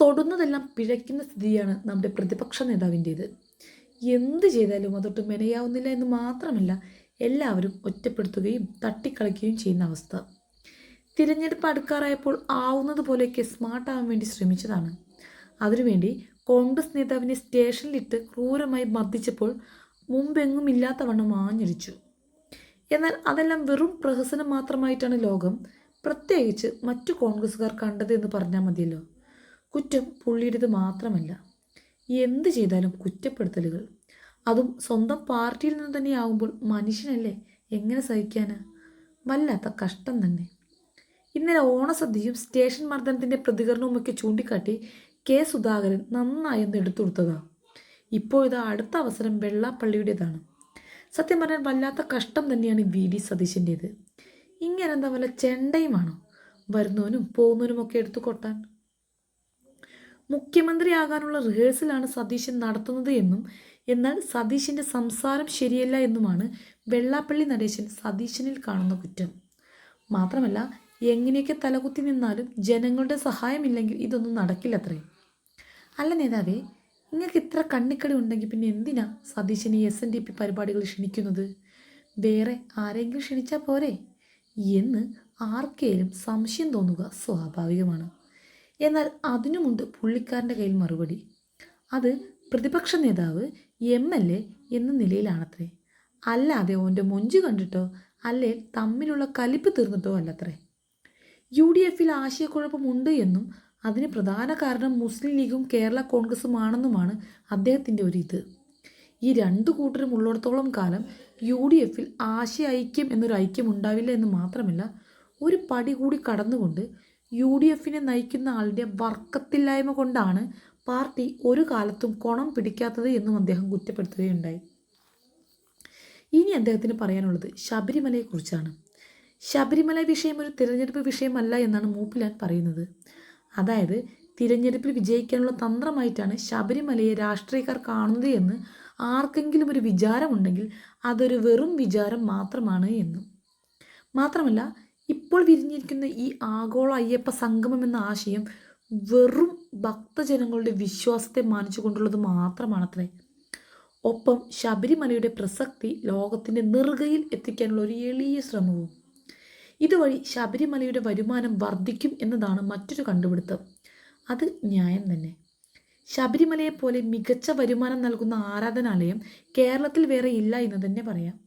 തൊടുന്നതെല്ലാം പിഴയ്ക്കുന്ന സ്ഥിതിയാണ് നമ്മുടെ പ്രതിപക്ഷ നേതാവിന്റേത്. എന്ത് ചെയ്താലും അതൊട്ട് മെനയാവുന്നില്ല എന്ന് മാത്രമല്ല എല്ലാവരും ഒറ്റപ്പെടുത്തുകയും തട്ടിക്കളിക്കുകയും ചെയ്യുന്ന അവസ്ഥ. തിരഞ്ഞെടുപ്പ് അടുക്കാറായപ്പോൾ ആവുന്നത് പോലെയൊക്കെ സ്മാർട്ടാവാൻ വേണ്ടി ശ്രമിച്ചതാണ്. അതിനുവേണ്ടി കോൺഗ്രസ് നേതാവിനെ സ്റ്റേഷനിലിട്ട് ക്രൂരമായി മർദ്ദിച്ചപ്പോൾ മുമ്പെങ്ങും ഇല്ലാത്തവണ്ണം ആഞ്ഞടിച്ചു. എന്നാൽ അതെല്ലാം വെറും പ്രഹസനം മാത്രമായിട്ടാണ് ലോകം. പ്രത്യേകിച്ച് മറ്റു കോൺഗ്രസ്സുകാർ കണ്ടത് എന്ന് പറഞ്ഞാൽ മതിയല്ലോ. കുറ്റം പുള്ളിയുടേത് മാത്രമല്ല. എന്ത് ചെയ്താലും കുറ്റപ്പെടുത്തലുകൾ. അതും സ്വന്തം പാർട്ടിയിൽ നിന്ന് തന്നെ ആവുമ്പോൾ മനുഷ്യനല്ലേ എങ്ങനെ സഹിക്കാന്? വല്ലാത്ത കഷ്ടം തന്നെ. ഇന്നലെ ഓണസദ്യയും സ്റ്റേഷൻ മർദ്ദനത്തിന്റെ പ്രതികരണവുമൊക്കെ ചൂണ്ടിക്കാട്ടി കെ സുധാകരൻ നന്നായി ഒന്ന് എടുത്തു കൊടുത്തതാ. ഇപ്പോൾ ഇത് അടുത്ത അവസരം വെള്ളാപ്പള്ളിയുടേതാണ്. സത്യം പറഞ്ഞാൽ വല്ലാത്ത കഷ്ടം തന്നെയാണ് വി ഡി സതീശന്റേത് ഇങ്ങനെ എന്താ വല്ല ചെണ്ടയുമാണോ? വരുന്നവനും പോകുന്നവനും ഒക്കെ എടുത്തു കൊട്ടാൻ മുഖ്യമന്ത്രിയാകാനുള്ള റിഹേഴ്സലാണ് സതീശൻ നടത്തുന്നത് എന്നും എന്നാൽ സതീശന്റെ സംസാരം ശരിയല്ല എന്നുമാണ് വെള്ളാപ്പള്ളി നടേശൻ സതീശനിൽ കാണുന്ന കുറ്റം. മാത്രമല്ല എങ്ങനെയൊക്കെ തലകുത്തി നിന്നാലും ജനങ്ങളുടെ സഹായമില്ലെങ്കിൽ ഇതൊന്നും നടക്കില്ലത്രേ. അല്ല നേതാവേ നിങ്ങൾക്ക് ഇത്ര കണ്ണിക്കടി ഉണ്ടെങ്കിൽ പിന്നെ എന്തിനാ സതീശന് എസ് എൻ ഡി പി പരിപാടികൾ ക്ഷണിക്കുന്നത്? വേറെ ആരെങ്കിലും ക്ഷണിച്ചാൽ പോരെ? എന്ന് ആർക്കേലും സംശയം തോന്നുക സ്വാഭാവികമാണ്. എന്നാൽ അതിനുമുണ്ട് പുള്ളിക്കാരന്റെ കയ്യിൽ മറുപടി. അത് പ്രതിപക്ഷ നേതാവ് എം എൽ എ എന്ന നിലയിലാണത്രേ. അല്ലാതെ ഓന്റെ മൊഞ്ച് കണ്ടിട്ടോ അല്ലേ തമ്മിലുള്ള കലിപ്പ് തീർന്നിട്ടോ അല്ലത്രേ. യു ഡി എഫിൽ ആശയക്കുഴപ്പമുണ്ട് എന്നും അതിന് പ്രധാന കാരണം മുസ്ലിം ലീഗും കേരള കോൺഗ്രസുമാണെന്നുമാണ് അദ്ദേഹത്തിന്റെ ഒരു ഇത് ഈ രണ്ടു കൂട്ടരും ഉള്ളിടത്തോളം കാലം യു ഡി എഫിൽ ആശയ ഐക്യം എന്നൊരു ഐക്യം ഉണ്ടാവില്ല എന്ന് മാത്രമല്ല ഒരു പടി കൂടി കടന്നുകൊണ്ട് യു ഡി എഫിനെ നയിക്കുന്ന ആളുടെ വർക്കത്തില്ലായ്മ കൊണ്ടാണ് പാർട്ടി ഒരു കാലത്തും കൊണം പിടിക്കാത്തത് എന്നും അദ്ദേഹം കുറ്റപ്പെടുത്തുകയുണ്ടായി. ഇനി അദ്ദേഹത്തിന് പറയാനുള്ളത് ശബരിമലയെക്കുറിച്ചാണ്. ശബരിമല വിഷയം ഒരു തിരഞ്ഞെടുപ്പ് വിഷയമല്ല എന്നാണ് മൂപ്പിലാൻ പറയുന്നത്. അതായത് തിരഞ്ഞെടുപ്പിൽ വിജയിക്കാനുള്ള തന്ത്രമായിട്ടാണ് ശബരിമലയെ രാഷ്ട്രീയക്കാർ കാണുന്നത് എന്ന് ആർക്കെങ്കിലും ഒരു വിചാരമുണ്ടെങ്കിൽ അതൊരു വെറും വിചാരം മാത്രമാണ് എന്നും. മാത്രമല്ല ഇപ്പോൾ വിരിഞ്ഞിരിക്കുന്ന ഈ ആഗോള അയ്യപ്പ സംഗമം എന്ന ആശയം വെറും ഭക്തജനങ്ങളുടെ വിശ്വാസത്തെ മാനിച്ചുകൊണ്ടുള്ളത് മാത്രമാണത്രേ. ഒപ്പം ശബരിമലയുടെ പ്രസക്തി ലോകത്തിന്റെ നെറുകയിൽ എത്തിക്കാനുള്ള ഒരു എളിയ ശ്രമവും. ഇതുവഴി ശബരിമലയുടെ വരുമാനം വർദ്ധിക്കും എന്നതാണ് മറ്റൊരു കണ്ടുപിടുത്തം. അത് ന്യായം തന്നെ. ശബരിമലയെപ്പോലെ മികച്ച വരുമാനം നൽകുന്ന ആരാധനാലയം കേരളത്തിൽ വേറെ ഇല്ല എന്ന് തന്നെ പറയാം.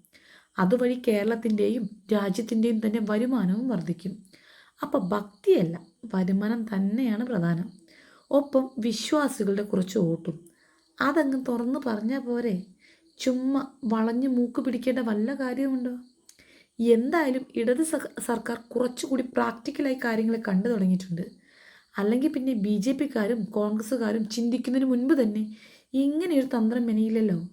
അതുവഴി കേരളത്തിന്റെയും രാജ്യത്തിന്റെയും തന്നെ വരുമാനവും വർദ്ധിക്കും. അപ്പോൾ ഭക്തിയല്ല വരുമാനം തന്നെയാണ് പ്രധാനം. ഒപ്പം വിശ്വാസികളുടെ കുറച്ച് വോട്ടും. അതങ്ങ് തുറന്ന് പറഞ്ഞാൽ പോരെ? ചുമ്മാ വളഞ്ഞു മൂക്ക് പിടിക്കേണ്ട വല്ല കാര്യമുണ്ടോ എന്തായാലും ഇടത് സർക്കാർ കുറച്ചുകൂടി പ്രാക്ടിക്കലായി കാര്യങ്ങൾ കണ്ടു തുടങ്ങിയിട്ടുണ്ട്. അല്ലെങ്കിൽ പിന്നെ ബി ജെ പിക്കാരും കോൺഗ്രസ്സുകാരും ചിന്തിക്കുന്നതിന് മുൻപ് തന്നെ ഇങ്ങനെയൊരു തന്ത്രം മെനയില്ലല്ലോ?